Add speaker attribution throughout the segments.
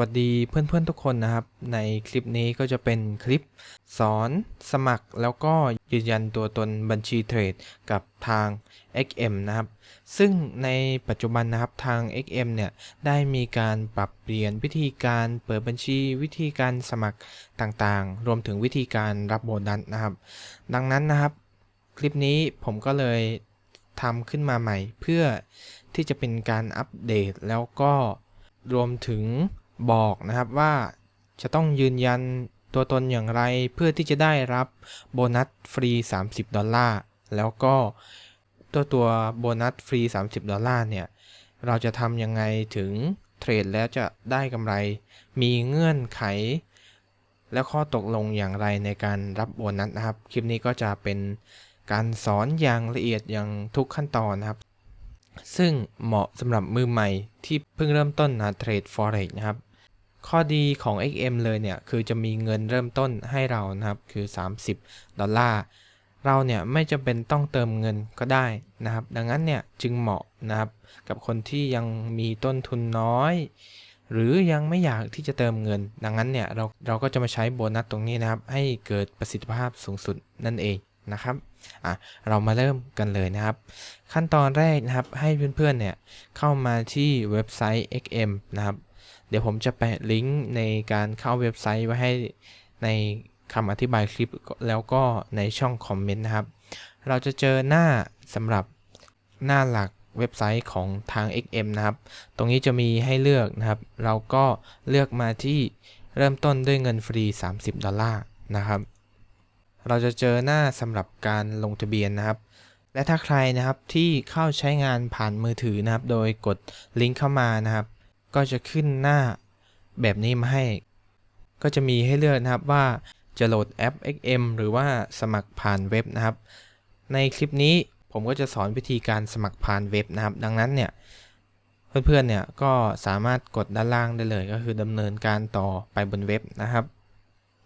Speaker 1: วัสดีเพื่อนๆทุกคนนะครับ ในคลิปนี้ก็จะเป็นคลิปสอนสมัครแล้วก็ยืนยันตัวตนบัญชีเทรดกับทาง XM นะครับ ซึ่งในปัจจุบันนะครับทาง XM เนี่ยได้มีการปรับเปลี่ยนวิธีการเปิดบัญชีวิธีการสมัครต่างๆ รวมถึงวิธีการรับโบนัสนะครับ ดังนั้นนะครับ คลิปนี้ผมก็เลยทำขึ้นมาใหม่ เพื่อที่จะเป็นการอัปเดตแล้วก็รวมถึง บอกนะครับว่าจะต้องยืนยันตัวตนอย่างไรเพื่อที่จะได้รับโบนัสฟรี 30 ดอลลาร์ แล้วก็ตัวตัวโบนัสฟรี 30 ดอลลาร์เนี่ย เราจะทำยังไงถึงเทรดแล้วจะได้กำไร มีเงื่อนไข และข้อตกลงอย่างไรในการรับโบนัสนะครับ คลิปนี้ก็จะเป็นการสอนอย่างละเอียดอย่างทุกขั้นตอนนะครับ ซึ่งเหมาะสำหรับมือใหม่ที่เพิ่งเริ่มต้นนะเทรด forex นะครับ ข้อดีของ XM เลยเนี่ย คือจะมีเงินเริ่มต้นให้เรานะครับ คือ 30 ดอลลาร์ เราเนี่ยไม่จำเป็นต้องเติมเงินก็ได้นะครับ ดังนั้นเนี่ยจึงเหมาะนะครับ กับคนที่ยังมีต้นทุนน้อย หรือยังไม่อยากที่จะเติมเงิน ดังนั้นเนี่ยเราเราก็จะมาใช้โบนัสตรงนี้นะครับ ให้เกิดประสิทธิภาพสูงสุดนั่นเองนะครับ อะเรามาเริ่มกันเลยนะครับ ขั้นตอนแรกนะครับให้เพื่อนๆเนี่ยเข้ามาที่เว็บไซต์ XM นะครับ เดี๋ยวผมจะแปะลิงก์ในการเข้าเว็บไซต์ไว้ให้ในคำอธิบายคลิปแล้วก็ในช่องคอมเมนต์นะครับ เราจะเจอหน้าสำหรับหน้าหลักเว็บไซต์ของทาง XM นะครับ ตรงนี้จะมีให้เลือกนะครับ เราก็เลือกมาที่เริ่มต้นด้วยเงินฟรี 30 ดอลลาร์นะครับ เราจะเจอหน้าสำหรับการลงทะเบียนนะครับ และถ้าใครนะครับที่เข้าใช้งานผ่านมือถือนะครับ โดยกดลิงก์เข้ามานะครับ ก็จะขึ้นหน้าแบบนี้มาให้ ก็จะมีให้เลือกนะครับว่าจะโหลดแอป XM หรือว่าสมัครผ่านเว็บนะครับ ในคลิปนี้ผมก็จะสอนวิธีการสมัครผ่านเว็บนะครับ ดังนั้นเนี่ยเพื่อนๆเนี่ยก็สามารถกดด้านล่างได้เลยก็คือดำเนินการต่อไปบนเว็บนะครับ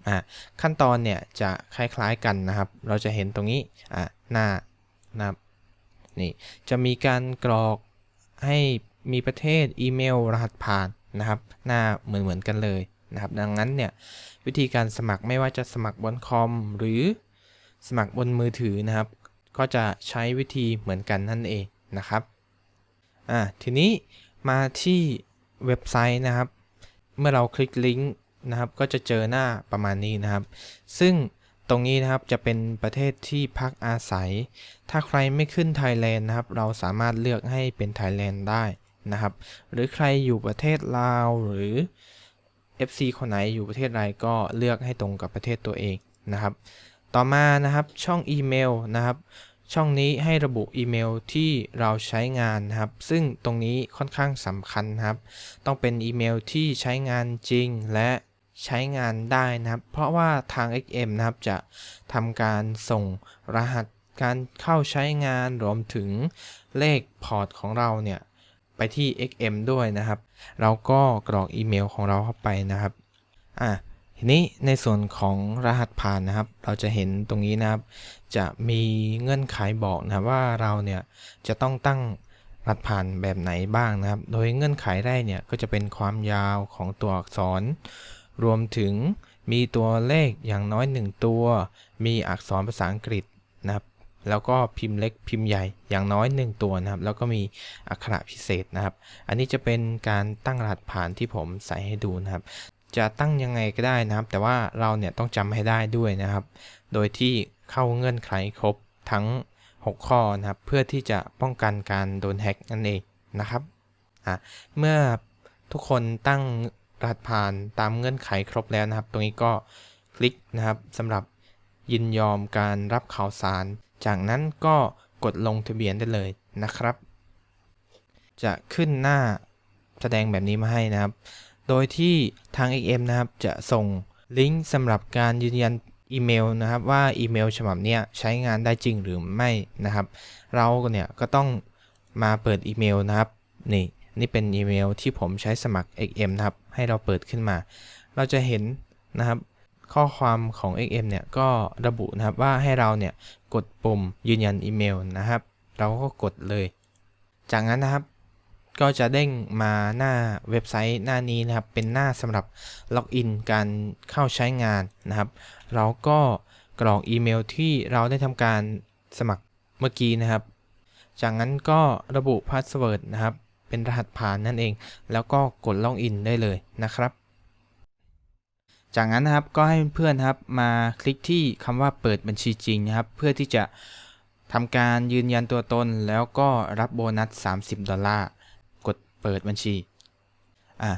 Speaker 1: อ่าขั้นตอนเนี่ยจะคล้ายๆกันนะครับ เราจะเห็นตรงนี้อ่าหน้านะครับนี่จะมีการกรอกให้มีประเทศอีเมลรหัสผ่านนะครับหน้าเหมือนๆกันเลยนะครับ ดังนั้นเนี่ยวิธีการสมัครไม่ว่าจะสมัครบนคอมหรือสมัครบนมือถือนะครับ ก็จะใช้วิธีเหมือนกันนั่นเองนะครับอ่าทีนี้มาที่เว็บไซต์นะครับ เมื่อเราคลิกลิงก์ นะครับก็จะเจอหน้าประมาณนี้นะครับ ซึ่งตรงนี้นะครับจะเป็นประเทศที่พักอาศัย ถ้าใครไม่ขึ้นไทยแลนด์นะครับ เราสามารถเลือกให้เป็นไทยแลนด์ได้นะครับ หรือใครอยู่ประเทศลาวหรือ FC คนไหนอยู่ประเทศใดก็เลือกให้ตรงกับประเทศตัวเองนะครับ ต่อมานะครับช่องอีเมลนะครับ ช่องนี้ให้ระบุอีเมลที่เราใช้งานนะครับ ซึ่งตรงนี้ค่อนข้างสำคัญครับ ต้องเป็นอีเมลที่ใช้งานจริงและ ใช้งานได้นะครับ เพราะว่าทาง XM นะครับจะทำการส่งรหัสการเข้าใช้งานรวมถึงเลขพอร์ตของเราเนี่ย ไปที่ XM ด้วยนะครับ เราก็กรอกอีเมลของเราเข้าไปนะครับอะทีนี้ในส่วนของรหัสผ่านนะครับ เราจะเห็นตรงนี้นะครับ จะมีเงื่อนไขบอกนะว่าเราเนี่ยจะต้องตั้งรหัสผ่านแบบไหนบ้างนะครับ โดยเงื่อนไขแรกเนี่ยก็จะเป็นความยาวของตัวอักษร รวมถึงมีตัวเลขอย่างน้อย 1 ตัว มีอักษรภาษาอังกฤษนะครับ แล้วก็พิมพ์เล็กพิมพ์ใหญ่อย่างน้อย 1 ตัวนะครับ แล้วก็มีอักขระพิเศษนะครับ อันนี้จะเป็นการตั้งรหัสผ่านที่ผมใส่ให้ดูนะครับ จะตั้งยังไงก็ได้นะครับ แต่ว่าเราเนี่ยต้องจำให้ได้ด้วยนะครับ โดยที่เข้าเงื่อนไขครบทั้ง 6 ข้อนะครับ เพื่อที่จะป้องกันการโดนแฮ็กนั่นเองนะครับ เมื่อทุกคนตั้ง รหัสผ่านตามเงื่อนไขครบแล้วนะครับ ตรงนี้ก็คลิกนะครับสำหรับยินยอมการรับข่าวสาร จากนั้นก็กดลงทะเบียนได้เลยนะครับ จะขึ้นหน้าแสดงแบบนี้มาให้นะครับ โดยที่ทาง XM นะครับจะส่งลิงก์สำหรับการยืนยันอีเมลนะครับว่าอีเมลฉบับนี้ใช้งานได้จริงหรือไม่นะครับ เราเนี่ยก็ต้องมาเปิดอีเมลนะครับนี่ นี่เป็นอีเมลที่ผมใช้สมัคร XM นะครับ ให้เราเปิดขึ้นมา เราจะเห็นนะครับข้อความของ XM เนี่ยก็ระบุนะครับว่าให้เราเนี่ยกดปุ่มยืนยันอีเมลนะครับ เราก็กดเลย จากนั้นนะครับ ก็จะเด้งมาหน้าเว็บไซต์หน้านี้นะครับ เป็นหน้าสำหรับล็อกอินการเข้าใช้งานนะครับ เราก็กรอกอีเมลที่เราได้ทำการสมัครเมื่อกี้นะครับ จากนั้นก็ระบุพาสเวิร์ดนะครับ เป็นรหัสผ่านนั่นเอง แล้วก็กดล็อกอินได้เลยนะครับ จากนั้นนะครับก็ให้เพื่อนนะครับมาคลิกที่คำว่าเปิดบัญชีจริงนะครับ เพื่อที่จะทำการยืนยันตัวตนแล้วก็รับโบนัส 30 ดอลลาร์ กดเปิดบัญชี อะ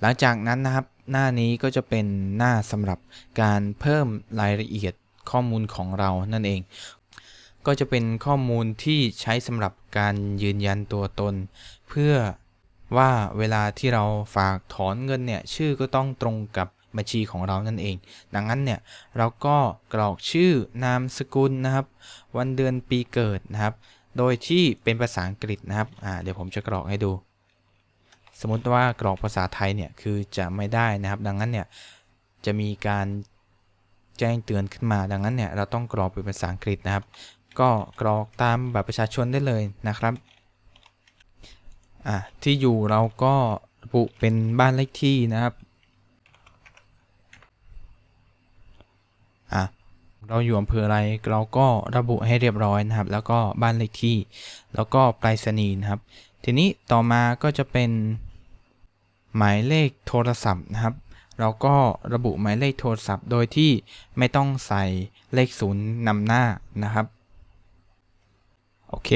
Speaker 1: หลังจากนั้นนะครับ หน้านี้ก็จะเป็นหน้าสำหรับการเพิ่มรายละเอียดข้อมูลของเรานั่นเอง ก็จะเป็นข้อมูลที่ใช้สำหรับการยืนยันตัวตน เพื่อว่าเวลาที่เราฝากถอนเงินเนี่ยชื่อก็ต้องตรงกับบัญชีของเรานั่นเอง ดังนั้นเนี่ยเราก็กรอกชื่อนามสกุลนะครับ วันเดือนปีเกิดนะครับ โดยที่เป็นภาษาอังกฤษนะครับเดี๋ยวผมจะกรอกให้ดู สมมติว่ากรอกภาษาไทยเนี่ยคือจะไม่ได้นะครับ ดังนั้นเนี่ยจะมีการแจ้งเตือนขึ้นมาดังนั้นเนี่ยเราต้องกรอกเป็นภาษาอังกฤษนะครับ ก็กรอกตามบัตรประชาชนได้เลยนะครับอะที่อยู่เราก็ระบุเป็นบ้านเลขที่นะครับอะเราอยู่อำเภออะไรเราก็ระบุให้เรียบร้อยนะครับ แล้วก็บ้านเลขที่ แล้วก็ไปรษณีย์นะครับ ทีนี้ต่อมาก็จะเป็นหมายเลขโทรศัพท์นะครับ เราก็ระบุหมายเลขโทรศัพท์ โดยที่ไม่ต้องใส่เลขศูนย์นำหน้านะครับ โอเค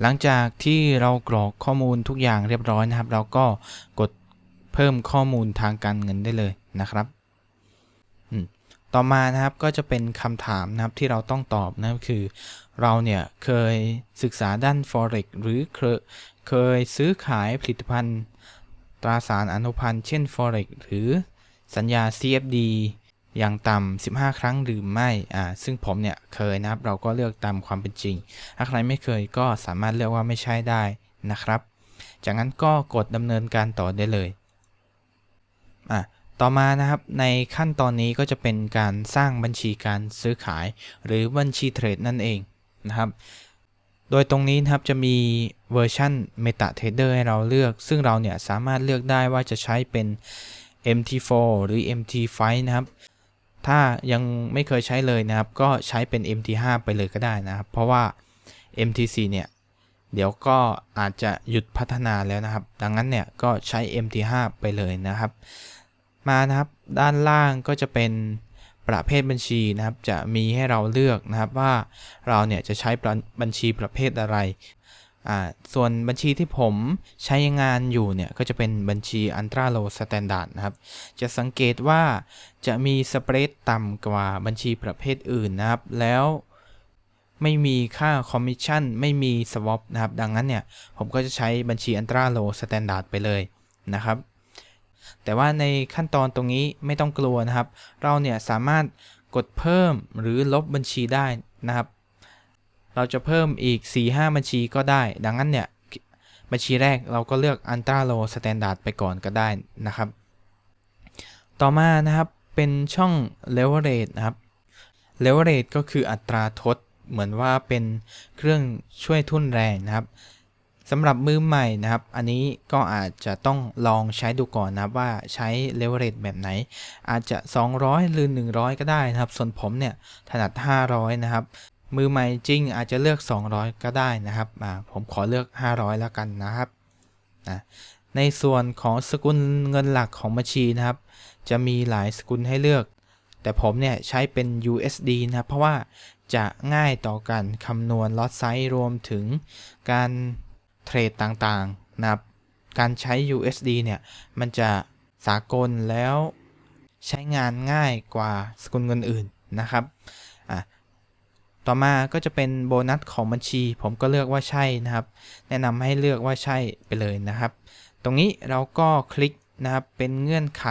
Speaker 1: หลังจากที่เรากรอกข้อมูลทุกอย่างเรียบร้อยนะครับ เราก็กดเพิ่มข้อมูลทางการเงินได้เลยนะครับต่อมานะครับก็จะเป็นคำถามนะครับที่เราต้องตอบนะครับคือ เราเนี่ยเคยศึกษาด้าน forex หรือเคยเคยซื้อขายผลิตภัณฑ์ ตราสารอนุพันธ์เช่น forex หรือสัญญา CFD อย่างต่ำ15 ครั้งหรือไม่อ่าซึ่งผมเนี่ยเคยนะครับ เราก็เลือกตามความเป็นจริง ถ้าใครไม่เคยก็สามารถเลือกว่าไม่ใช่ได้นะครับ จากนั้นก็กดดำเนินการต่อได้เลยอะต่อมานะครับในขั้นตอนนี้ก็จะเป็นการสร้างบัญชีการซื้อขาย หรือบัญชีเทรดนั่นเองนะครับ โดยตรงนี้นะครับจะมีเวอร์ชัน MetaTrader ให้เราเลือก ซึ่งเราเนี่ยสามารถเลือกได้ว่าจะใช้เป็น MT4 หรือ MT5 นะครับ ถ้ายังไม่เคยใช้เลยนะครับ ก็ใช้เป็น MT5 ไปเลยก็ได้นะครับ เพราะว่า MT4 เนี่ยเดี๋ยวก็อาจจะหยุดพัฒนาแล้วนะครับ ดังนั้นเนี่ยก็ใช้ MT5 ไปเลยนะครับ มานะครับด้านล่างก็จะเป็นประเภทบัญชีนะครับ จะมีให้เราเลือกนะครับว่าเราเนี่ยจะใช้บัญชีประเภทอะไร ส่วนบัญชีที่ผมใช้งานอยู่เนี่ย ก็จะเป็นบัญชี Ultra Low Standard นะครับ จะสังเกตว่าจะมีสเปรดต่ำกว่าบัญชีประเภทอื่นนะครับ แล้วไม่มีค่าคอมมิชชั่นไม่มีสวอปนะครับ ดังนั้นเนี่ย ผมก็จะใช้บัญชี Ultra Low Standard ไปเลยนะครับ แต่ว่าในขั้นตอนตรงนี้ไม่ต้องกลัวนะครับ เราเนี่ยสามารถกดเพิ่มหรือลบบัญชีได้นะครับ เราจะเพิ่มอีก 4-5 บัญชีก็ได้ ดังนั้นเนี่ย บัญชีแรกเราก็เลือก Ultra Low Standard ไปก่อนก็ได้นะครับ ต่อมานะครับเป็นช่อง Leverage นะครับ Leverage ก็คืออัตราทดเหมือนว่าเป็นเครื่องช่วยทุ่นแรงนะครับสำหรับมือใหม่นะครับ อันนี้ก็อาจจะต้องลองใช้ดูก่อนนะครับว่าใช้ leverage แบบไหน อาจจะ 200 หรือ 100 ก็ได้นะครับ ส่วนผมเนี่ย ถนัด 500 นะครับ มือใหม่จริงอาจจะเลือก 200 ก็ได้นะครับผมขอเลือก 500 แล้วกันนะครับนะในส่วนของสกุลเงินหลักของบัญชีนะครับ จะมีหลายสกุลให้เลือก แต่ผมเนี่ยใช้เป็น USD นะครับ เพราะว่าจะง่ายต่อการคำนวณลอตไซส์รวมถึงการเทรดต่างๆนะครับ การใช้ USD เนี่ย มันจะสากลแล้วใช้งานง่ายกว่าสกุลเงินอื่นนะครับอะ ต่อมาก็จะเป็นโบนัสของบัญชี ผมก็เลือกว่าใช่นะครับ แนะนำให้เลือกว่าใช่ไปเลยนะครับ ตรงนี้เราก็คลิกนะครับเป็นเงื่อนไข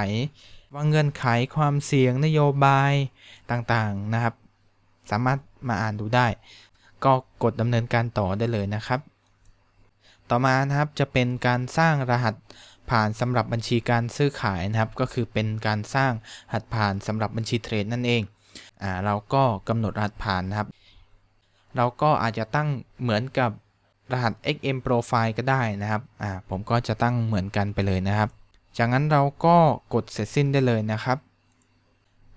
Speaker 1: ว่าเงื่อนไขความเสี่ยงนโยบายต่างๆนะครับ สามารถมาอ่านดูได้ ก็กดดำเนินการต่อได้เลยนะครับ ต่อมานะครับจะเป็นการสร้างรหัสผ่านสำหรับบัญชีการซื้อขายนะครับ ก็คือเป็นการสร้างรหัสผ่านสำหรับบัญชีเทรดนั่นเองอ่าเราก็กำหนดรหัสผ่านนะครับ เราก็อาจจะตั้งเหมือนกับรหัส XM Profile ก็ได้นะครับอ่าผมก็จะตั้งเหมือนกันไปเลยนะครับ จากนั้นเราก็กดเสร็จสิ้นได้เลยนะครับ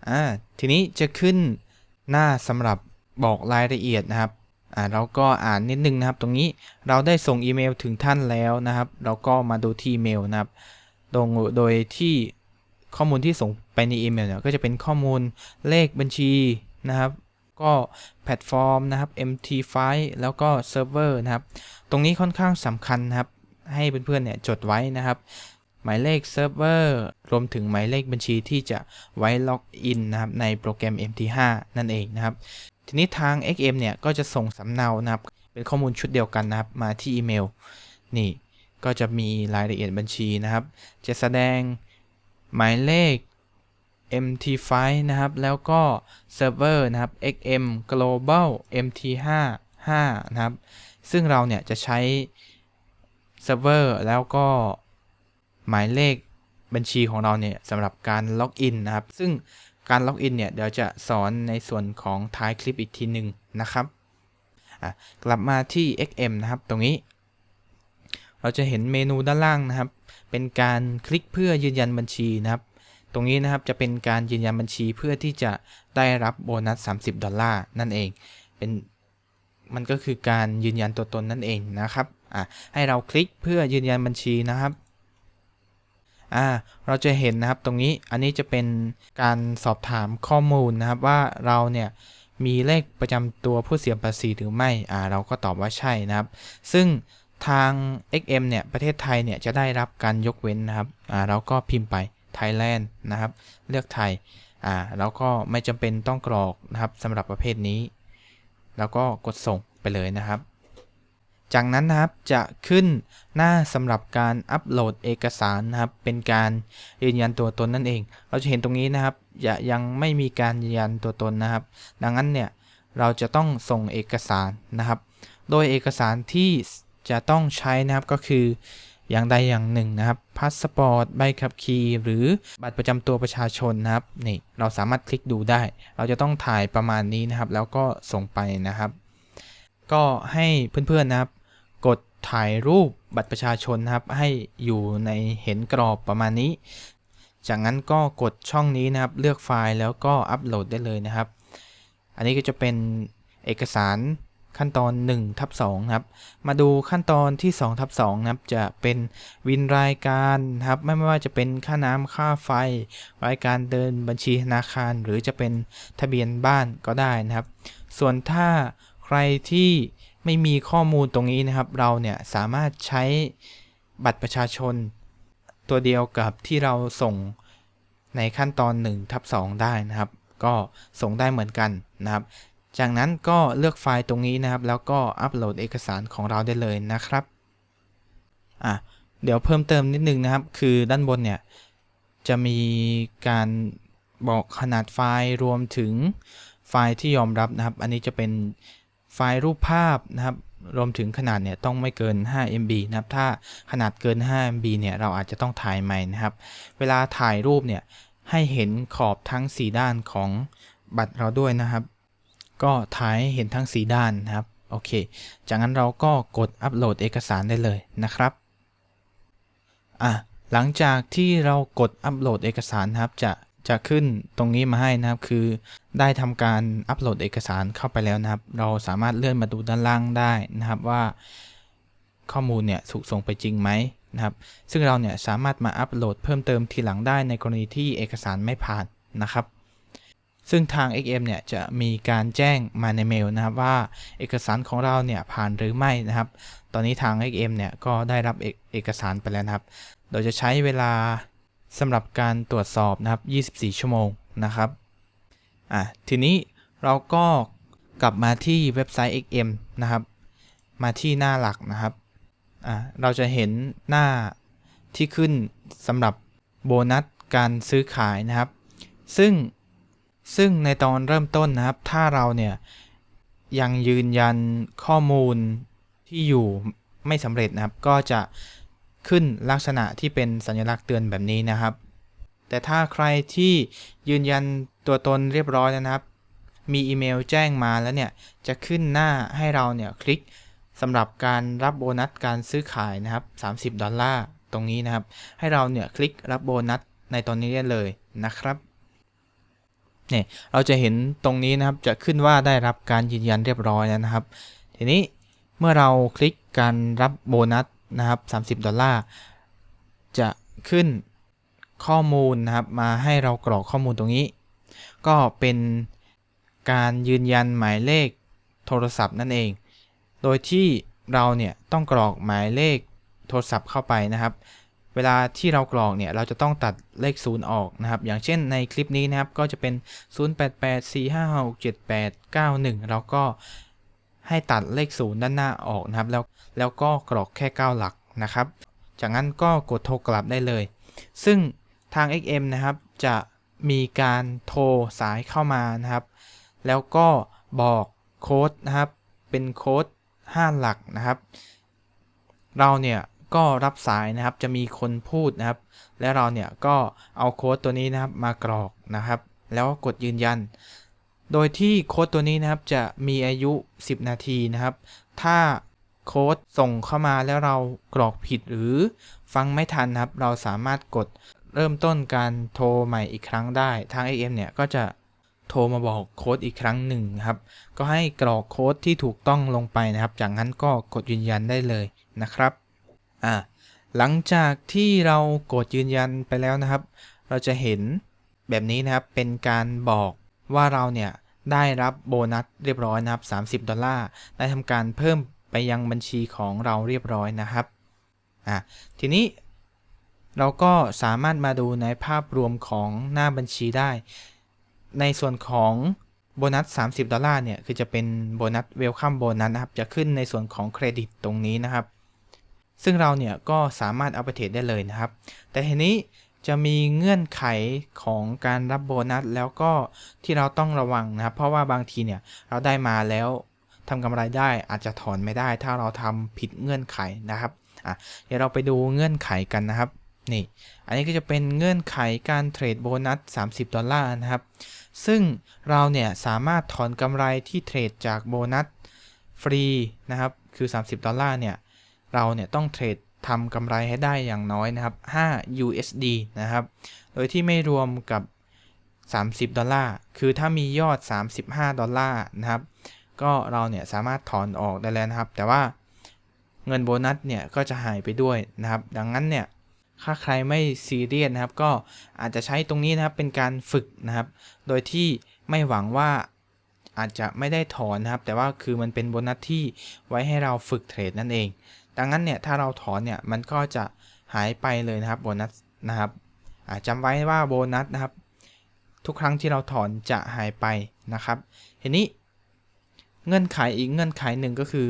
Speaker 1: อ่าทีนี้จะขึ้นหน้าสำหรับบอกรายละเอียดนะครับอ่าเราก็อ่านนิดนึงนะครับ ตรงนี้เราได้ส่งอีเมลถึงท่านแล้วนะครับ เราก็มาดูที่อีเมลนะครับตรงโดยที่ข้อมูลที่ส่งไปในอีเมลเนี่ยก็จะเป็นข้อมูลเลขบัญชีนะครับ ก็แพลตฟอร์มนะครับ MT5 แล้วก็เซิร์ฟเวอร์นะครับ ตรงนี้ค่อนข้างสำคัญนะครับ ให้เพื่อนๆเนี่ยจดไว้นะครับ หมายเลขเซิร์ฟเวอร์รวมถึงหมายเลขบัญชีที่จะไว้ล็อกอินนะครับในโปรแกรม MT5 นั่นเองนะครับ ทีนี้ทาง XM เนี่ยก็จะส่งสำเนานะครับ เป็นข้อมูลชุดเดียวกันนะครับ มาที่อีเมล นี่ก็จะมีรายละเอียดบัญชีนะครับ จะแสดงหมายเลข MT5 นะครับ แล้วก็เซิร์ฟเวอร์นะครับ XM Global MT5 5 นะครับ ซึ่งเราเนี่ยจะใช้เซิร์ฟเวอร์แล้วก็หมายเลขบัญชีของเราเนี่ยสำหรับการล็อกอินนะครับ ซึ่งการล็อกอินเนี่ยเดี๋ยวจะสอนในส่วนของท้ายคลิปอีกทีหนึ่งนะครับกลับมาที่ XM นะครับ ตรงนี้ เราจะเห็นเมนูด้านล่างนะครับ เป็นการคลิกเพื่อยืนยันบัญชีนะครับ ตรงนี้นะครับจะเป็นการยืนยันบัญชีเพื่อที่จะได้รับโบนัส 30 ดอลลาร์นั่นเอง เป็นมันก็คือการยืนยันตัวตนนั่นเองนะครับอะให้เราคลิกเพื่อยืนยันบัญชีนะครับอ่าเราจะเห็นนะครับตรงนี้อันนี้จะเป็นการสอบถามข้อมูลนะครับว่าเราเนี่ยมีเลขประจำตัวผู้เสียภาษีหรือไม่อ่าเราก็ตอบว่าใช่นะครับ ซึ่งทาง XM เนี่ยประเทศไทยเนี่ยจะได้รับการยกเว้นนะครับอ่าเราก็พิมพ์ไป Thailand นะครับ เลือกไทย อ่า แล้วก็ไม่จำเป็นต้องกรอกนะครับสำหรับประเภทนี้ แล้วก็กดส่งไปเลยนะครับ จากนั้นนะครับจะขึ้นหน้าสำหรับการอัปโหลดเอกสารนะครับ เป็นการยืนยันตัวตนนั่นเอง เราจะเห็นตรงนี้นะครับยังไม่มีการยืนยันตัวตนนะครับ ดังนั้นเนี่ยเราจะต้องส่งเอกสารนะครับ โดยเอกสารที่จะต้องใช้นะครับก็คือ อย่างใดอย่างหนึ่งนะครับพาสปอร์ตใบขับขี่หรือบัตรประจำตัวประชาชนนะครับนี่เราสามารถคลิกดูได้ เราจะต้องถ่ายประมาณนี้นะครับ แล้วก็ส่งไปนะครับ ก็ให้เพื่อนๆนะครับ กดถ่ายรูปบัตรประชาชนนะครับ ให้อยู่ในเห็นกรอบประมาณนี้ จากนั้นก็กดช่องนี้นะครับ เลือกไฟล์แล้วก็อัปโหลดได้เลยนะครับ อันนี้ก็จะเป็นเอกสาร ขั้นตอน1ทับ2ครับ มาดูขั้นตอนที่2ทับ2ครับ จะเป็นวินรายการครับไม่ไม่ว่าจะเป็นค่าน้ำค่าไฟ รายการเดินบัญชีธนาคาร หรือจะเป็นทะเบียนบ้านก็ได้นะครับ ส่วนถ้าใครที่ไม่มีข้อมูลตรงนี้นะครับ เราเนี่ยสามารถใช้บัตรประชาชน ตัวเดียวกับที่เราส่งในขั้นตอน1ทับ2ได้นะครับ ก็ส่งได้เหมือนกันนะครับ จากนั้นก็เลือกไฟล์ตรงนี้นะครับ แล้วก็อัปโหลดเอกสารของเราได้เลยนะครับอะเดี๋ยวเพิ่มเติมนิดนึงนะครับ คือด้านบนเนี่ย จะมีการบอกขนาดไฟล์รวมถึงไฟล์ที่ยอมรับนะครับ อันนี้จะเป็นไฟล์รูปภาพนะครับ รวมถึงขนาดเนี่ยต้องไม่เกิน 5 MB นะครับ ถ้าขนาดเกิน 5 MB เนี่ยเราอาจจะต้องถ่ายใหม่นะครับ เวลาถ่ายรูปเนี่ยให้เห็นขอบทั้ง 4 ด้านของบัตรเราด้วยนะครับ ก็ถ่ายเห็นทั้ง4ด้านนะครับโอเค จากนั้นเราก็กดอัปโหลดเอกสารได้เลยนะครับอะหลังจากที่เรากดอัปโหลดเอกสารครับจะจะขึ้นตรงนี้มาให้นะครับ คือได้ทำการอัปโหลดเอกสารเข้าไปแล้วนะครับ เราสามารถเลื่อนมาดูด้านล่างได้นะครับว่า ข้อมูลเนี่ยถูกส่งไปจริงไหมนะครับ ซึ่งเราเนี่ยสามารถมาอัปโหลดเพิ่มเติมทีหลังได้ในกรณีที่เอกสารไม่ผ่านนะครับ ซึ่งทาง XM เนี่ยจะมีการแจ้งมาในเมลนะครับว่าเอกสารของเราเนี่ยผ่านหรือไม่นะครับ ตอนนี้ทาง XM เนี่ยก็ได้รับเอกเอกสารไปแล้วนะครับ โดยจะใช้เวลาสำหรับการตรวจสอบนะครับ 24 ชั่วโมงนะครับ อะ ทีนี้เราก็กลับมาที่เว็บไซต์ XM นะครับ มาที่หน้าหลักนะครับ อะ เราจะเห็นหน้าที่ขึ้นสำหรับโบนัสการซื้อขายนะครับ ซึ่ง ซึ่งในตอนเริ่มต้นนะครับ ถ้าเราเนี่ยยังยืนยันข้อมูลที่อยู่ไม่สำเร็จนะครับ ก็จะขึ้นลักษณะที่เป็นสัญลักษณ์เตือนแบบนี้นะครับ แต่ถ้าใครที่ยืนยันตัวตนเรียบร้อยแล้วนะครับ มีอีเมลแจ้งมาแล้วเนี่ย จะขึ้นหน้าให้เราเนี่ยคลิกสำหรับการรับโบนัสการซื้อขายนะครับ 30 ดอลลาร์ตรงนี้นะครับ ให้เราเนี่ยคลิกรับโบนัสในตอนนี้ได้เลยนะครับ เนี่ยเราจะเห็นตรงนี้นะครับจะขึ้นว่าได้รับการยืนยันเรียบร้อยแล้วนะครับ ทีนี้เมื่อเราคลิกการรับโบนัสนะครับ30 ดอลลาร์ จะขึ้นข้อมูลนะครับมาให้เรากรอกข้อมูลตรงนี้ ก็เป็นการยืนยันหมายเลขโทรศัพท์นั่นเอง โดยที่เราเนี่ยต้องกรอกหมายเลขโทรศัพท์เข้าไปนะครับ เวลาที่เรากรอกเนี่ยเราจะต้องตัดเลข 0 ออกนะครับ อย่างเช่นในคลิปนี้นะครับก็จะเป็น 0884567891เราก็ให้ตัดเลข 0 ด้านหน้าออกนะครับ แล้วแล้วก็กรอกแค่ 9 หลักนะครับ จากนั้นก็กดโทรกลับได้เลย ซึ่งทาง XM นะครับจะมีการโทรสายเข้ามานะครับ แล้วก็บอกโค้ดนะครับ เป็นโค้ด 5 หลักนะครับ เราเนี่ย ก็รับสายนะครับจะมีคนพูดนะครับ และเราเนี่ยก็เอาโค้ดตัวนี้นะครับมากรอกนะครับ แล้วก็กดยืนยัน โดยที่โค้ดตัวนี้นะครับจะมีอายุ 10 นาทีนะครับ ถ้าโค้ดส่งเข้ามาแล้วเรากรอกผิดหรือฟังไม่ทันนะครับ เราสามารถกดเริ่มต้นการโทรใหม่อีกครั้งได้ ทาง AM เนี่ยก็จะโทรมาบอกโค้ดอีกครั้งหนึ่งครับ ก็ให้กรอกโค้ดที่ถูกต้องลงไปนะครับ จากนั้นก็กดยืนยันได้เลยนะครับ อ่าหลังจากที่เรากดยืนยันไปแล้วนะครับ เราจะเห็นแบบนี้นะครับเป็นการบอกว่าเราเนี่ยได้รับโบนัสเรียบร้อยนะครับ 30 ดอลลาร์ได้ทำการเพิ่มไปยังบัญชีของเราเรียบร้อยนะครับอ่าทีนี้เราก็สามารถมาดูในภาพรวมของหน้าบัญชีได้ ในส่วนของโบนัส 30 ดอลลาร์เนี่ย คือจะเป็นโบนัสเวลคัมโบนัสนะครับ จะขึ้นในส่วนของเครดิตตรงนี้นะครับ ซึ่งเราเนี่ยก็สามารถเอาไปเทรดได้เลยนะครับ แต่ทีนี้จะมีเงื่อนไขของการรับโบนัสแล้วก็ที่เราต้องระวังนะครับ เพราะว่าบางทีเนี่ยเราได้มาแล้วทำกำไรได้อาจจะถอนไม่ได้ ถ้าเราทำผิดเงื่อนไขนะครับอะเดี๋ยวเราไปดูเงื่อนไขกันนะครับนี่ อันนี้ก็จะเป็นเงื่อนไขการเทรดโบนัส 30 ดอลลาร์นะครับ ซึ่งเราเนี่ยสามารถถอนกำไรที่เทรดจากโบนัสฟรีนะครับ คือ 30 ดอลลาร์เนี่ย เราเนี่ยต้องเทรดทำกำไรให้ได้อย่างน้อยนะครับ 5 USD นะครับ โดยที่ไม่รวมกับ 30 ดอลลาร์ คือถ้ามียอด 35 ดอลลาร์นะครับ ก็เราเนี่ยสามารถถอนออกได้แล้วนะครับ แต่ว่าเงินโบนัสเนี่ยก็จะหายไปด้วยนะครับ ดังนั้นเนี่ยถ้าใครไม่ซีเรียสนะครับ ก็อาจจะใช้ตรงนี้นะครับเป็นการฝึกนะครับ โดยที่ไม่หวังว่าอาจจะไม่ได้ถอนนะครับ แต่ว่าคือมันเป็นโบนัสที่ไว้ให้เราฝึกเทรดนั่นเอง ดังนั้นเนี่ยถ้าเราถอนเนี่ยมันก็จะหายไปเลยนะครับโบนัสนะครับจำไว้ว่าโบนัสนะครับ ทุกครั้งที่เราถอนจะหายไปนะครับทีนี้เงื่อนไขอีกเงื่อนไขหนึ่งก็คือ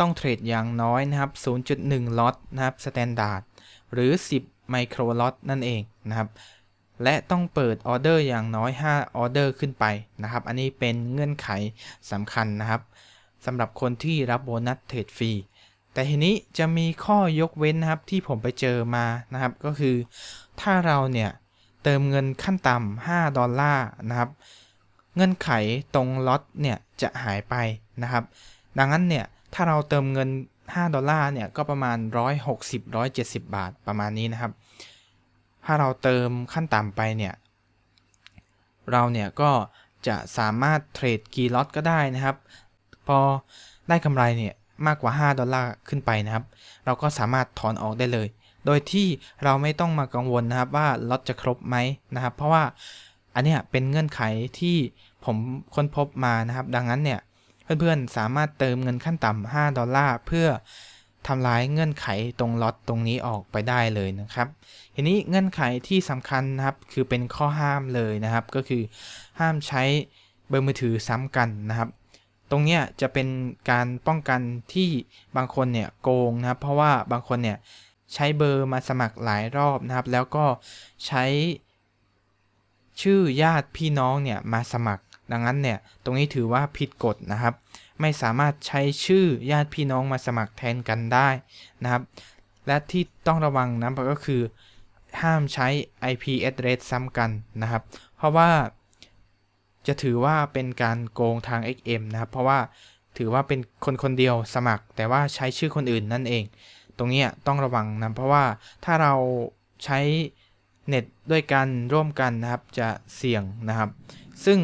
Speaker 1: ต้องเทรดอย่างน้อยนะครับ 0.1 ล็อตนะครับสแตนดาร์ดหรือ 10 ไมโครล็อตนั่นเองนะครับ และต้องเปิดออเดอร์อย่างน้อย 5 ออเดอร์ขึ้นไปนะครับ อันนี้เป็นเงื่อนไขสำคัญนะครับสำหรับคนที่รับโบนัสเทรดฟรี แต่ทีนี้จะมีข้อยกเว้นนะครับที่ผมไปเจอมานะครับ ก็คือถ้าเราเนี่ยเติมเงินขั้นต่ำ5ดอลลาร์นะครับ เงื่อนไขตรงล็อตเนี่ยจะหายไปนะครับ ดังนั้นเนี่ยถ้าเราเติมเงิน 5 ดอลลาร์เนี่ยก็ประมาณ 160 170 บาทประมาณนี้นะครับ ถ้าเราเติมขั้นต่ำไปเนี่ยเราเนี่ยก็จะสามารถเทรดกี่ล็อตก็ได้นะครับ พอได้กำไรเนี่ย มากกว่า 5 ดอลลาร์ขึ้นไปนะครับ เราก็สามารถถอนออกได้เลย โดยที่เราไม่ต้องมากังวลนะครับว่าล็อตจะครบไหมนะครับ เพราะว่าอันนี้เป็นเงื่อนไขที่ผมค้นพบมานะครับ ดังนั้นเนี่ยเพื่อนๆสามารถเติมเงินขั้นต่ำ5ดอลลาร์เพื่อทำลายเงื่อนไขตรงล็อตตรงนี้ออกไปได้เลยนะครับ ทีนี้เงื่อนไขที่สำคัญนะครับคือเป็นข้อห้ามเลยนะครับ ก็คือห้ามใช้เบอร์มือถือซ้ำกันนะครับ ตรงนี้จะเป็นการป้องกันที่บางคนเนี่ยโกงนะครับ เพราะว่าบางคนเนี่ยใช้เบอร์มาสมัครหลายรอบนะครับ แล้วก็ใช้ชื่อญาติพี่น้องเนี่ยมาสมัคร ดังนั้นเนี่ยตรงนี้ถือว่าผิดกฎนะครับ ไม่สามารถใช้ชื่อญาติพี่น้องมาสมัครแทนกันได้นะครับ และที่ต้องระวังนะก็คือห้ามใช้ IP address ซ้ำกันนะครับ เพราะว่า จะถือว่าเป็นการโกงทาง XM นะครับ เพราะว่าถือว่าเป็นคนคนเดียวสมัคร แต่ว่าใช้ชื่อคนอื่นนั่นเอง ตรงนี้ต้องระวังนะเพราะว่าถ้าเราใช้เน็ตด้วยกันร่วมกันนะครับจะเสี่ยงนะครับ ซึ่ง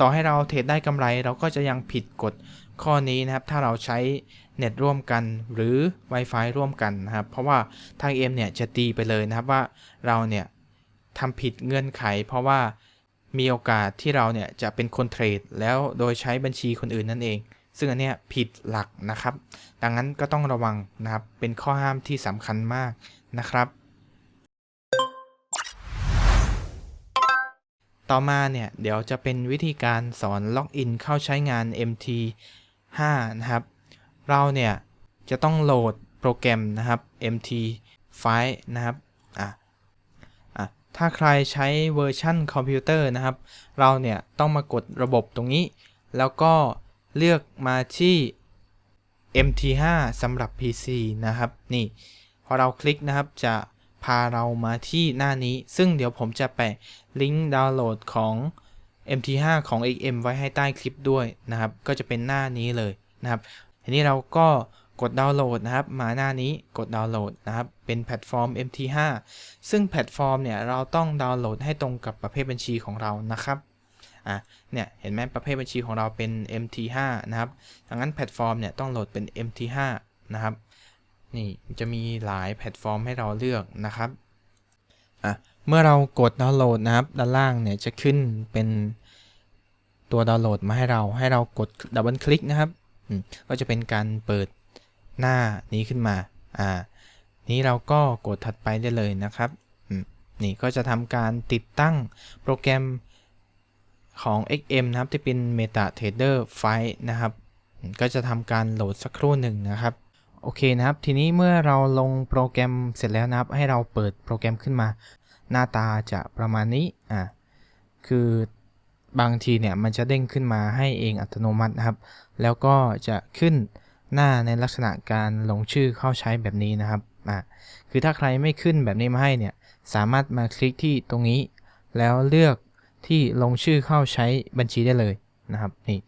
Speaker 1: ต่อให้เราเทรดได้กำไรเราก็จะยังผิดกฎข้อนี้นะครับ ถ้าเราใช้เน็ตร่วมกันหรือ Wi-Fi ร่วมกันนะครับ เพราะว่าทาง M เนี่ยจะตีไปเลยนะครับว่าเราเนี่ยทำผิดเงื่อนไข เพราะว่า มีโอกาสที่เราเนี่ยจะเป็นคนเทรด แล้วโดยใช้บัญชีคนอื่นนั่นเอง ซึ่งอันเนี้ยผิดหลักนะครับ ดังนั้นก็ต้องระวังนะครับ เป็นข้อห้ามที่สำคัญมากนะครับ ต่อมาเนี่ยเดี๋ยวจะเป็นวิธีการสอนล็อกอินเข้าใช้งาน MT5 นะครับ เราเนี่ยจะต้องโหลดโปรแกรมนะครับ MT5 นะครับอะอะ ถ้าใครใช้เวอร์ชันคอมพิวเตอร์นะครับ เราเนี่ยต้องมากดระบบตรงนี้ แล้วก็เลือกมาที่ MT5 สำหรับ PC นะครับ นี่ พอเราคลิกนะครับจะพาเรามาที่หน้านี้ ซึ่งเดี๋ยวผมจะแปะลิงก์ดาวน์โหลดของ MT5 ของ XM ไว้ให้ใต้คลิปด้วยนะครับ ก็จะเป็นหน้านี้เลยนะครับ ทีนี้เราก็ กดดาวน์โหลดนะครับ มาหน้านี้กดดาวน์โหลดนะครับ เป็นแพลตฟอร์ม MT5 ซึ่งแพลตฟอร์มเนี่ยเราต้องดาวน์โหลดให้ตรงกับประเภทบัญชีของเรานะครับอะเนี่ยเห็นไหมประเภทบัญชีของเราเป็น MT5 นะครับดังนั้นแพลตฟอร์มเนี่ยต้องโหลดเป็น MT5 นะครับนี่จะมีหลายแพลตฟอร์มให้เราเลือกนะครับอะเมื่อเรากดดาวน์โหลดนะครับ ด้านล่างเนี่ยจะขึ้นเป็นตัวดาวน์โหลดมาให้เราให้เรากดดับเบิลคลิกนะครับก็จะเป็นการเปิด หน้านี้ขึ้นมา อ่า นี้เราก็กดถัดไปได้เลยนะครับอืมนี่ก็จะทำการติดตั้งโปรแกรมของ XM นะครับ ที่เป็น MetaTrader 5นะครับ ก็จะทำการโหลดสักครู่หนึ่งนะครับ โอเคนะครับ ทีนี้เมื่อเราลงโปรแกรมเสร็จแล้วนะครับ ให้เราเปิดโปรแกรมขึ้นมา หน้าตาจะประมาณนี้ อ่า คือบางทีเนี่ยมันจะเด้งขึ้นมาให้เองอัตโนมัตินะครับ แล้วก็จะขึ้น หน้าในลักษณะการลงชื่อเข้าใช้แบบนี้นะครับอ่าคือถ้าใครไม่ขึ้นแบบนี้มาให้เนี่ยสามารถมาคลิกที่ตรงนี้ แล้วเลือกที่ลงชื่อเข้าใช้บัญชีได้เลยนะครับนี่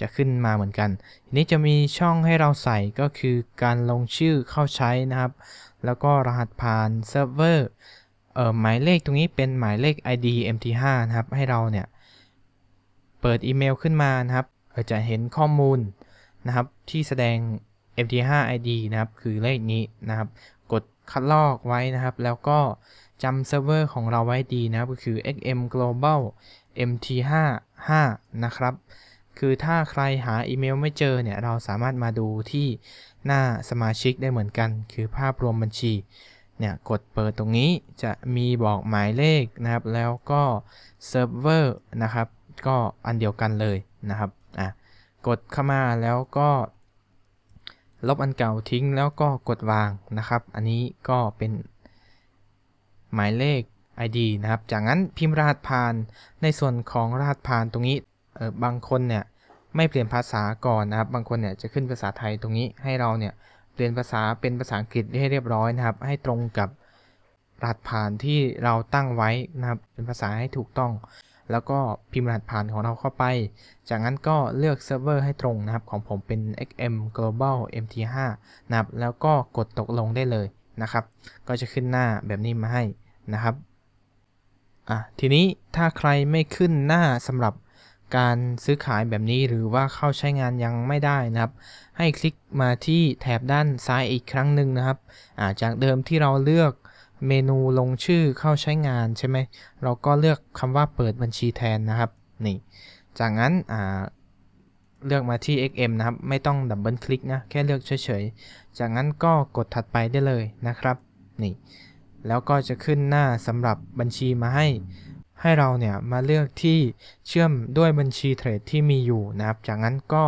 Speaker 1: จะขึ้นมาเหมือนกันทีนี้จะมีช่องให้เราใส่ก็คือการลงชื่อเข้าใช้นะครับ แล้วก็รหัสผ่านเซิร์ฟเวอร์เอ่อหมายเลขตรงนี้เป็นหมายเลข ID MT5 นะครับให้เราเนี่ยเปิดอีเมลขึ้นมานะครับเอ่อจะเห็นข้อมูล นะครับ ที่แสดง MT5 ID นะครับ คือเลขนี้นะครับ กดคัดลอกไว้นะครับ แล้วก็จำเซิร์ฟเวอร์ของเราไว้ดีนะครับ ก็คือ XM Global MT55 นะครับ คือถ้าใครหาอีเมลไม่เจอเนี่ย เราสามารถมาดูที่หน้าสมาชิกได้เหมือนกัน คือภาพรวมบัญชี เนี่ย กดเปิดตรงนี้จะมีบอกหมายเลขนะครับ แล้วก็เซิร์ฟเวอร์นะครับ ก็อันเดียวกันเลยนะครับ อะ กดเข้ามาแล้วก็ลบอันเก่าทิ้งแล้วก็กดวางนะครับ อันนี้ก็เป็นหมายเลข ID นะครับ จากนั้นพิมพ์รหัสผ่านในส่วนของรหัสผ่านตรงนี้เออบางคนเนี่ยไม่เปลี่ยนภาษาก่อนนะครับ บางคนเนี่ยจะขึ้นภาษาไทยตรงนี้ให้เราเนี่ยเปลี่ยนภาษาเป็นภาษาอังกฤษให้เรียบร้อยนะครับ ให้ตรงกับรหัสผ่านที่เราตั้งไว้นะครับเป็นภาษาให้ถูกต้อง แล้วก็พิมพ์รหัสผ่านของเราเข้าไป จากนั้นก็เลือกเซิร์ฟเวอร์ให้ตรงนะครับ ของผมเป็น XM Global MT5 นะครับ แล้วก็กดตกลงได้เลยนะครับ ก็จะขึ้นหน้าแบบนี้มาให้นะครับ อะ ทีนี้ถ้าใครไม่ขึ้นหน้าสำหรับการซื้อขายแบบนี้หรือว่าเข้าใช้งานยังไม่ได้นะครับ ให้คลิกมาที่แถบด้านซ้ายอีกครั้งหนึ่งนะครับอ่าจากเดิมที่เราเลือก เมนูลงชื่อเข้าใช้งานใช่ไหม เราก็เลือกคำว่าเปิดบัญชีแทนนะครับ นี่ จากนั้นเลือกมาที่ XM นะครับ ไม่ต้องดับเบิลคลิกนะ แค่เลือกเฉยๆ จากนั้นก็กดถัดไปได้เลยนะครับ นี่ แล้วก็จะขึ้นหน้าสำหรับบัญชีมาให้ ให้เราเนี่ยมาเลือกที่เชื่อมด้วยบัญชีเทรดที่มีอยู่นะครับ จากนั้นก็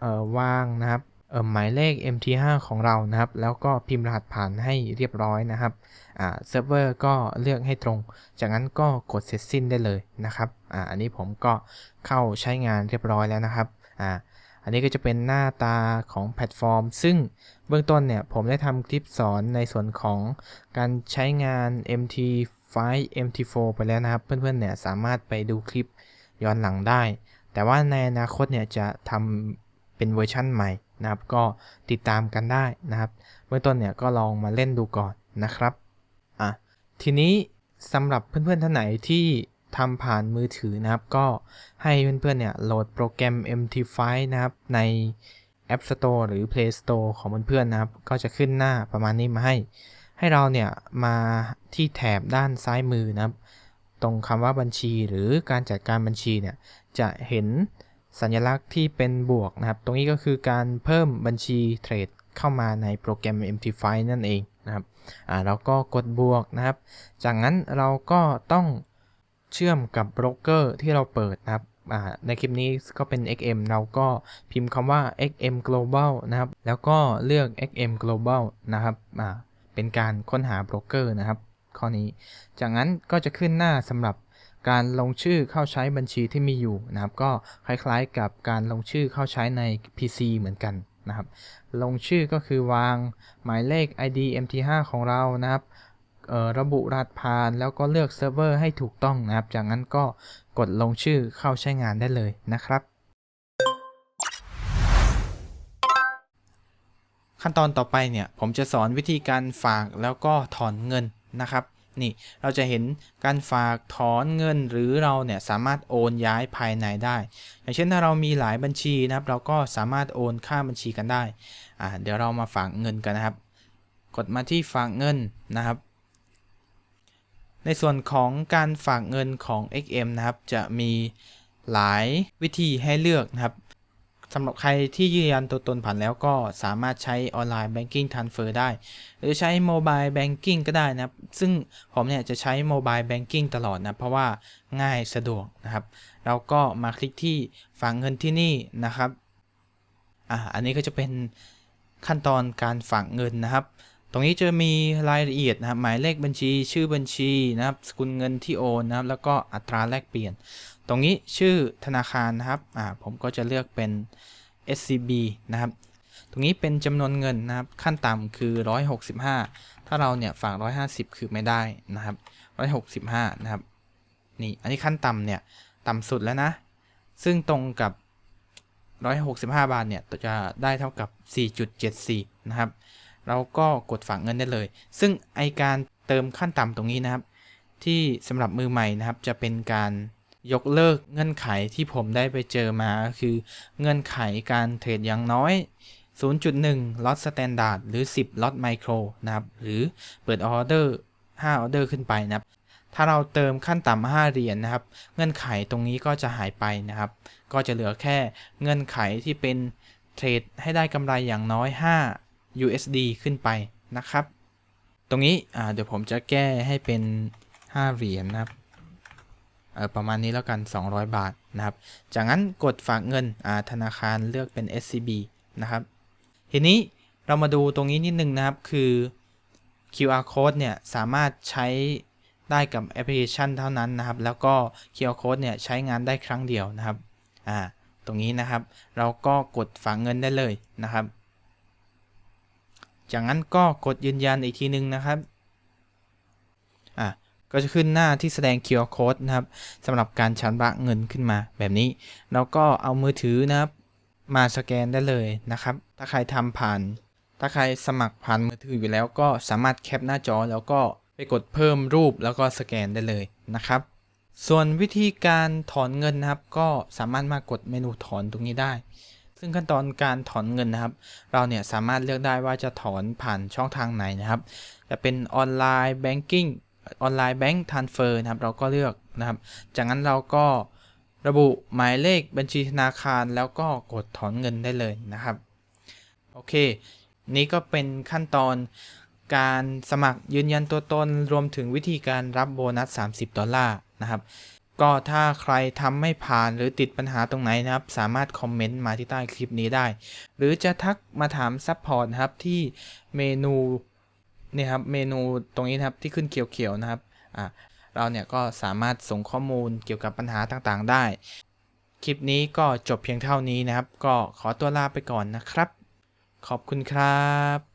Speaker 1: เอ่อวางนะครับ หมายเลข MT5 ของเรานะครับ แล้วก็พิมพ์รหัสผ่านให้เรียบร้อยนะครับอ่าเซิร์ฟเวอร์ก็เลือกให้ตรง จากนั้นก็กดเสร็จสิ้นได้เลยนะครับอ่าอันนี้ผมก็เข้าใช้งานเรียบร้อยแล้วนะครับอ่าอันนี้ก็จะเป็นหน้าตาของแพลตฟอร์ม ซึ่งเบื้องต้นเนี่ยผมได้ทำคลิปสอนในส่วนของการใช้งาน MT5 MT4 ไปแล้วนะครับ เพื่อนๆเนี่ยสามารถไปดูคลิปย้อนหลังได้ แต่ว่าในอนาคตเนี่ยจะทำเป็นเวอร์ชั่นใหม่ นะครับก็ติดตามกันได้นะครับเบื้องต้นเนี่ยก็ลองมาเล่นดูก่อนนะครับอะทีนี้สำหรับเพื่อนๆท่านไหนที่ทำผ่านมือถือนะครับ ก็ให้เพื่อนๆเนี่ยโหลดโปรแกรม MT5 นะครับใน App Store หรือ Play Store ของเพื่อนๆนะครับ ก็จะขึ้นหน้าประมาณนี้มาให้ ให้เราเนี่ยมาที่แถบด้านซ้ายมือนะครับ ตรงคำว่าบัญชีหรือการจัดการบัญชีเนี่ยจะเห็น สัญลักษณ์ที่เป็นบวกนะครับ ตรงนี้ก็คือการเพิ่มบัญชีเทรดเข้ามาในโปรแกรม MT5 นั่นเองนะครับอ่าเราก็กดบวกนะครับ จากนั้นเราก็ต้องเชื่อมกับโบรกเกอร์ที่เราเปิดนะครับอ่าในคลิปนี้ก็เป็น XM เราก็พิมพ์คำว่า XM Global นะครับ แล้วก็เลือก XM Global นะครับอ่าเป็นการค้นหาโบรกเกอร์นะครับ ข้อนี้ จากนั้นก็จะขึ้นหน้าสำหรับ การลงชื่อเข้าใช้บัญชีที่มีอยู่นะครับ ก็คล้ายๆกับการลงชื่อเข้าใช้ใน PC เหมือนกันนะครับ ลงชื่อก็คือวางหมายเลข ID MT5 ของเรานะครับระบุรหัสผ่านแล้วก็เลือกเซิร์ฟเวอร์ให้ถูกต้องนะครับ จากนั้นก็กดลงชื่อเข้าใช้งานได้เลยนะครับ ขั้นตอนต่อไปเนี่ย ผมจะสอนวิธีการฝากแล้วก็ถอนเงินนะครับ นี่เราจะเห็นการฝากถอนเงินหรือเราเนี่ยสามารถโอนย้ายภายในได้ อย่างเช่นถ้าเรามีหลายบัญชีนะครับ เราก็สามารถโอนค่าบัญชีกันได้อ่าเดี๋ยวเรามาฝากเงินกันนะครับ กดมาที่ฝากเงินนะครับ ในส่วนของการฝากเงินของ XM นะครับ จะมีหลายวิธีให้เลือกนะครับ สำหรับใครที่ยืนยันตัวตนผ่านแล้วก็สามารถใช้ออนไลน์แบงกิ้งทันเฟอร์ได้ หรือใช้โมบายแบงกิ้งก็ได้นะครับ ซึ่งผมเนี่ยจะใช้โมบายแบงกิ้งตลอดนะ เพราะว่าง่ายสะดวกนะครับ เราก็มาคลิกที่ฝากเงินที่นี่นะครับอ่าอันนี้ก็จะเป็นขั้นตอนการฝากเงินนะครับ ตรงนี้จะมีรายละเอียดนะครับ หมายเลขบัญชี ชื่อบัญชีนะครับ สกุลเงินที่โอนนะครับ แล้วก็อัตราแลกเปลี่ยน ตรงนี้ชื่อธนาคารนะครับอ่าผมก็จะเลือกเป็น SCB นะครับ ตรงนี้เป็นจำนวนเงินนะครับ ขั้นต่ำคือ 165 ถ้าเราเนี่ยฝาก 150 คือไม่ได้นะครับ 165 นะครับ นี่อันนี้ขั้นต่ำเนี่ยต่ำสุดแล้วนะ ซึ่งตรงกับ 165 บาทเนี่ยจะได้เท่ากับ 4.74 นะครับ เราก็กดฝากเงินได้เลย ซึ่งไอการเติมขั้นต่ำตรงนี้นะครับ ที่สำหรับมือใหม่นะครับจะเป็นการ ยกเลิกเงื่อนไขที่ผมได้ไปเจอมาคือเงื่อนไขการเทรดอย่างน้อย 0.1ล็อตสแตนดาร์ดหรือ 10ล็อตไมโครนะครับ หรือเปิดออเดอร์5ออเดอร์ขึ้นไปนะครับ ถ้าเราเติมขั้นต่ำ5เหรียญนนะครับ เงื่อนไขตรงนี้ก็จะหายไปนะครับ ก็จะเหลือแค่เงื่อนไขที่เป็นเทรดให้ได้กำไรอย่างน้อย 5 USD ขึ้นไปนะครับ ตรงนี้เดี๋ยวผมจะแก้ให้เป็น 5 เหรียญนะครับ ประมาณนี้แล้วกัน 200 บาทนะครับ จากนั้นกดฝากเงินธนาคารเลือกเป็น SCB นะครับ ทีนี้เรามาดูตรงนี้นิดนึงนะครับ คือ QR code เนี่ยสามารถใช้ได้กับแอปพลิเคชันเท่านั้นนะครับ แล้วก็ QR code เนี่ยใช้งานได้ครั้งเดียวนะครับ อ่า ตรงนี้นะครับ เราก็กดฝากเงินได้เลยนะครับ จากนั้นก็กดยืนยันอีกทีนึงนะครับ ก็จะขึ้นหน้าที่แสดง QR code นะครับสำหรับการชำระเงินขึ้นมาแบบนี้ แล้วก็เอามือถือนะครับมาสแกนได้เลยนะครับ ถ้าใครทำผ่าน ถ้าใครสมัครผ่านมือถืออยู่แล้วก็สามารถแคปหน้าจอแล้วก็ไปกดเพิ่มรูปแล้วก็สแกนได้เลยนะครับ ส่วนวิธีการถอนเงินนะครับ ก็สามารถมากดเมนูถอนตรงนี้ได้ ซึ่งขั้นตอนการถอนเงินนะครับ เราเนี่ยสามารถเลือกได้ว่าจะถอนผ่านช่องทางไหนนะครับ จะเป็นออนไลน์แบงกิ้ง ออนไลน์แบงก์ทรานเฟอร์นะครับเราก็เลือกนะครับ จากนั้นเราก็ระบุหมายเลขบัญชีธนาคารแล้วก็กดถอนเงินได้เลยนะครับ โอเค นี่ก็เป็นขั้นตอนการสมัครยืนยันตัวตนรวมถึงวิธีการรับโบนัส 30 ดอลลาร์นะครับ ก็ถ้าใครทำไม่ผ่านหรือติดปัญหาตรงไหนนะครับ สามารถคอมเมนต์มาที่ใต้คลิปนี้ได้ หรือจะทักมาถามซัพพอร์ตครับที่เมนู เนี่ยครับเมนูตรงนี้นะครับที่ขึ้นเขียวๆนะครับอ่าเราเนี่ยก็สามารถส่งข้อมูลเกี่ยวกับปัญหาต่างๆ ได้ คลิปนี้ก็จบเพียงเท่านี้นะครับ ก็ขอตัวลาไปก่อนนะครับ ขอบคุณครับ